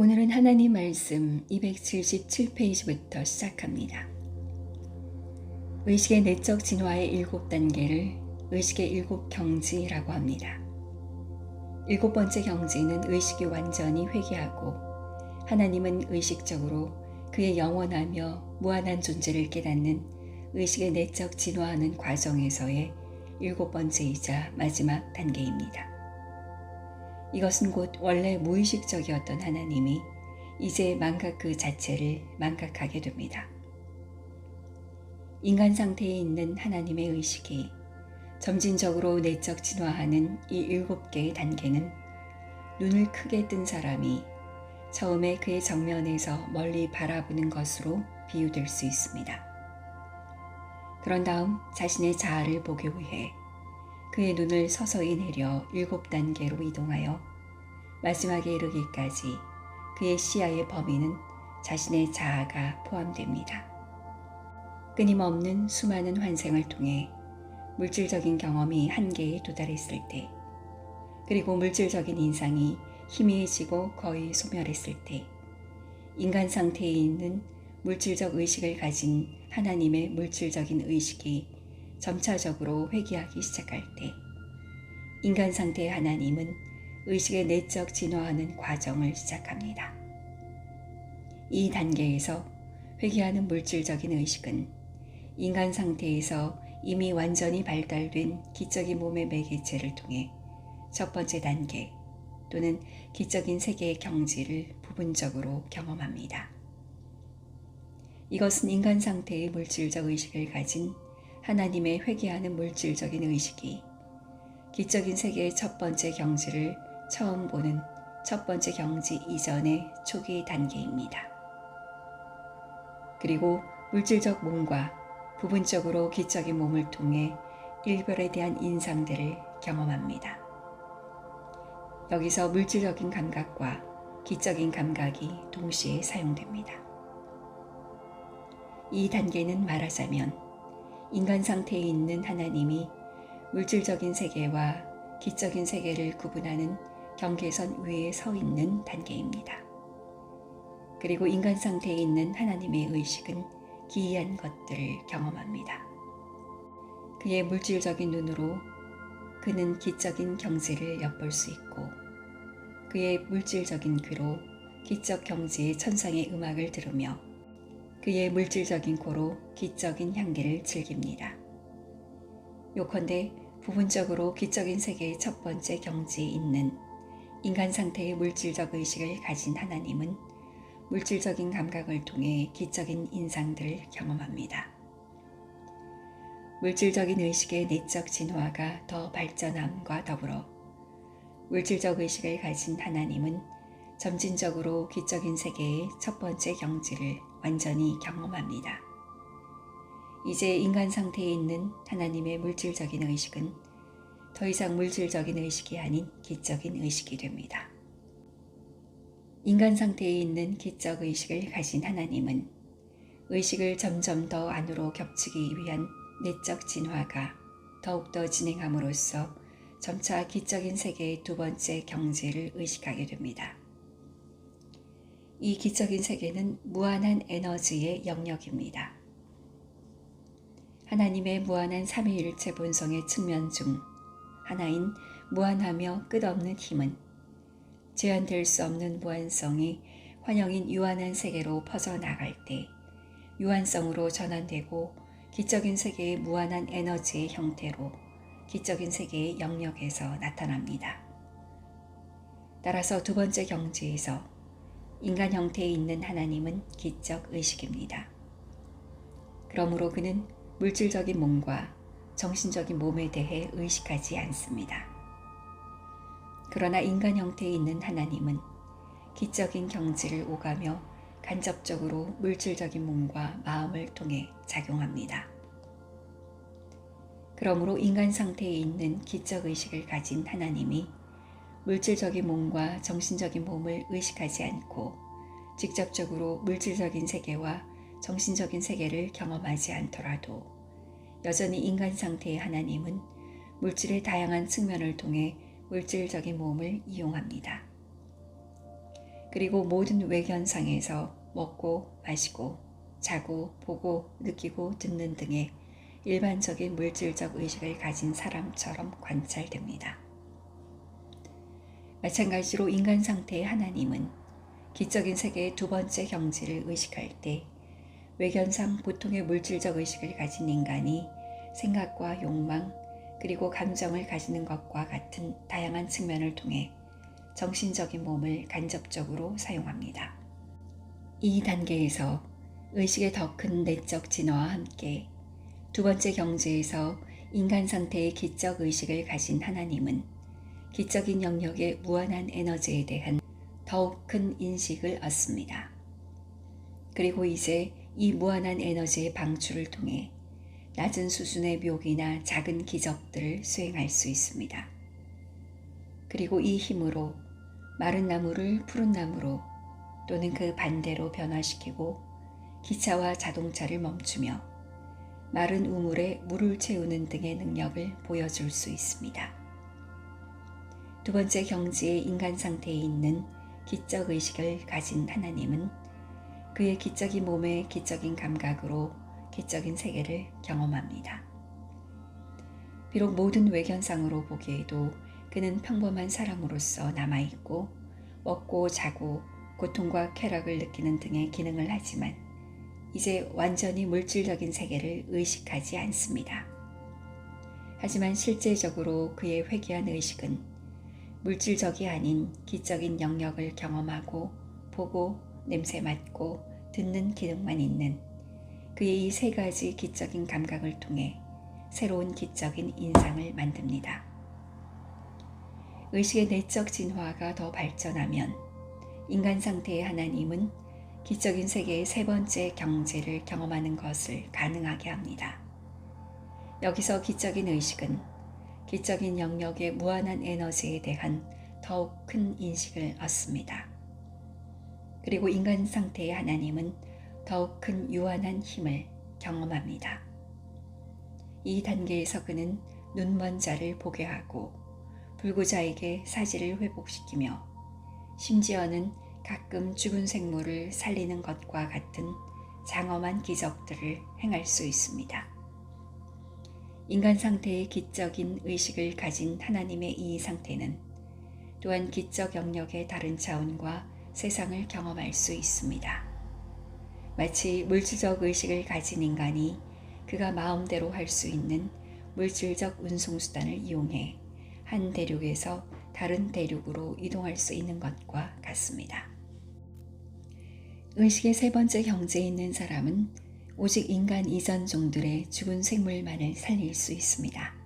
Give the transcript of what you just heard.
오늘은 하나님 말씀 277페이지부터 시작합니다. 의식의 내적 진화의 일곱 단계를 의식의 일곱 경지라고 합니다. 일곱 번째 경지는 의식이 완전히 회개하고 하나님은 의식적으로 그의 영원하며 무한한 존재를 깨닫는 의식의 내적 진화하는 과정에서의 일곱 번째이자 마지막 단계입니다. 이것은 곧 원래 무의식적이었던 하나님이 이제 망각 그 자체를 망각하게 됩니다. 인간 상태에 있는 하나님의 의식이 점진적으로 내적 진화하는 이 일곱 개의 단계는 눈을 크게 뜬 사람이 처음에 그의 정면에서 멀리 바라보는 것으로 비유될 수 있습니다. 그런 다음 자신의 자아를 보기 위해 그의 눈을 서서히 내려 일곱 단계로 이동하여 마지막에 이르기까지 그의 시야의 범위는 자신의 자아가 포함됩니다. 끊임없는 수많은 환생을 통해 물질적인 경험이 한계에 도달했을 때, 그리고 물질적인 인상이 희미해지고 거의 소멸했을 때, 인간 상태에 있는 물질적 의식을 가진 하나님의 물질적인 의식이 점차적으로 회귀하기 시작할 때 인간 상태의 하나님은 의식의 내적 진화하는 과정을 시작합니다. 이 단계에서 회귀하는 물질적인 의식은 인간 상태에서 이미 완전히 발달된 기적인 몸의 매개체를 통해 첫 번째 단계 또는 기적인 세계의 경지를 부분적으로 경험합니다. 이것은 인간 상태의 물질적 의식을 가진 하나님의 회개하는 물질적인 의식이 기적인 세계의 첫 번째 경지를 처음 보는 첫 번째 경지 이전의 초기 단계입니다. 그리고 물질적 몸과 부분적으로 기적인 몸을 통해 일별에 대한 인상들을 경험합니다. 여기서 물질적인 감각과 기적인 감각이 동시에 사용됩니다. 이 단계는 말하자면 인간 상태에 있는 하나님이 물질적인 세계와 기적인 세계를 구분하는 경계선 위에 서 있는 단계입니다. 그리고 인간 상태에 있는 하나님의 의식은 기이한 것들을 경험합니다. 그의 물질적인 눈으로 그는 기적인 경지를 엿볼 수 있고 그의 물질적인 귀로 기적 경지의 천상의 음악을 들으며 그의 물질적인 코로 기적인 향기를 즐깁니다. 요컨대 부분적으로 기적인 세계의 첫 번째 경지에 있는 인간 상태의 물질적 의식을 가진 하나님은 물질적인 감각을 통해 기적인 인상들을 경험합니다. 물질적인 의식의 내적 진화가 더 발전함과 더불어 물질적 의식을 가진 하나님은 점진적으로 기적인 세계의 첫 번째 경지를 완전히 경험합니다. 이제 인간 상태에 있는 하나님의 물질적인 의식은 더 이상 물질적인 의식이 아닌 기적인 의식이 됩니다. 인간 상태에 있는 기적 의식을 가진 하나님은 의식을 점점 더 안으로 겹치기 위한 내적 진화가 더욱더 진행함으로써 점차 기적인 세계의 두 번째 경지를 의식하게 됩니다. 이 기적인 세계는 무한한 에너지의 영역입니다. 하나님의 무한한 삼위일체 본성의 측면 중 하나인 무한하며 끝없는 힘은 제한될 수 없는 무한성이 환영인 유한한 세계로 퍼져나갈 때 유한성으로 전환되고 기적인 세계의 무한한 에너지의 형태로 기적인 세계의 영역에서 나타납니다. 따라서 두 번째 경지에서 인간 형태에 있는 하나님은 기적 의식입니다. 그러므로 그는 물질적인 몸과 정신적인 몸에 대해 의식하지 않습니다. 그러나 인간 형태에 있는 하나님은 기적인 경지를 오가며 간접적으로 물질적인 몸과 마음을 통해 작용합니다. 그러므로 인간 상태에 있는 기적 의식을 가진 하나님이 물질적인 몸과 정신적인 몸을 의식하지 않고 직접적으로 물질적인 세계와 정신적인 세계를 경험하지 않더라도 여전히 인간 상태의 하나님은 물질의 다양한 측면을 통해 물질적인 몸을 이용합니다. 그리고 모든 외견상에서 먹고 마시고 자고 보고 느끼고 듣는 등의 일반적인 물질적 의식을 가진 사람처럼 관찰됩니다. 마찬가지로 인간 상태의 하나님은 기적인 세계의 두 번째 경지를 의식할 때 외견상 보통의 물질적 의식을 가진 인간이 생각과 욕망 그리고 감정을 가지는 것과 같은 다양한 측면을 통해 정신적인 몸을 간접적으로 사용합니다. 이 단계에서 의식의 더 큰 내적 진화와 함께 두 번째 경지에서 인간 상태의 기적 의식을 가진 하나님은 기적인 영역의 무한한 에너지에 대한 더욱 큰 인식을 얻습니다. 그리고 이제 이 무한한 에너지의 방출을 통해 낮은 수준의 묘기나 작은 기적들을 수행할 수 있습니다. 그리고 이 힘으로 마른 나무를 푸른 나무로 또는 그 반대로 변화시키고 기차와 자동차를 멈추며 마른 우물에 물을 채우는 등의 능력을 보여줄 수 있습니다. 두 번째 경지의 인간 상태에 있는 기적 의식을 가진 하나님은 그의 기적인 몸의 기적인 감각으로 기적인 세계를 경험합니다. 비록 모든 외견상으로 보기에도 그는 평범한 사람으로서 남아있고 먹고 자고 고통과 쾌락을 느끼는 등의 기능을 하지만 이제 완전히 물질적인 세계를 의식하지 않습니다. 하지만 실제적으로 그의 회귀한 의식은 물질적이 아닌 기적인 영역을 경험하고 보고 냄새 맡고 듣는 기능만 있는 그의 이 세 가지 기적인 감각을 통해 새로운 기적인 인상을 만듭니다. 의식의 내적 진화가 더 발전하면 인간 상태의 하나님은 기적인 세계의 세 번째 경제를 경험하는 것을 가능하게 합니다. 여기서 기적인 의식은 기적인 영역의 무한한 에너지에 대한 더욱 큰 인식을 얻습니다. 그리고 인간 상태의 하나님은 더욱 큰 유한한 힘을 경험합니다. 이 단계에서 그는 눈먼 자를 보게 하고 불구자에게 사지를 회복시키며 심지어는 가끔 죽은 생물을 살리는 것과 같은 장엄한 기적들을 행할 수 있습니다. 인간 상태의 기적인 의식을 가진 하나님의 이 상태는 또한 기적 영역의 다른 차원과 세상을 경험할 수 있습니다. 마치 물질적 의식을 가진 인간이 그가 마음대로 할 수 있는 물질적 운송수단을 이용해 한 대륙에서 다른 대륙으로 이동할 수 있는 것과 같습니다. 의식의 세 번째 경제에 있는 사람은 오직 인간 이전 종들의 죽은 생물만을 살릴 수 있습니다.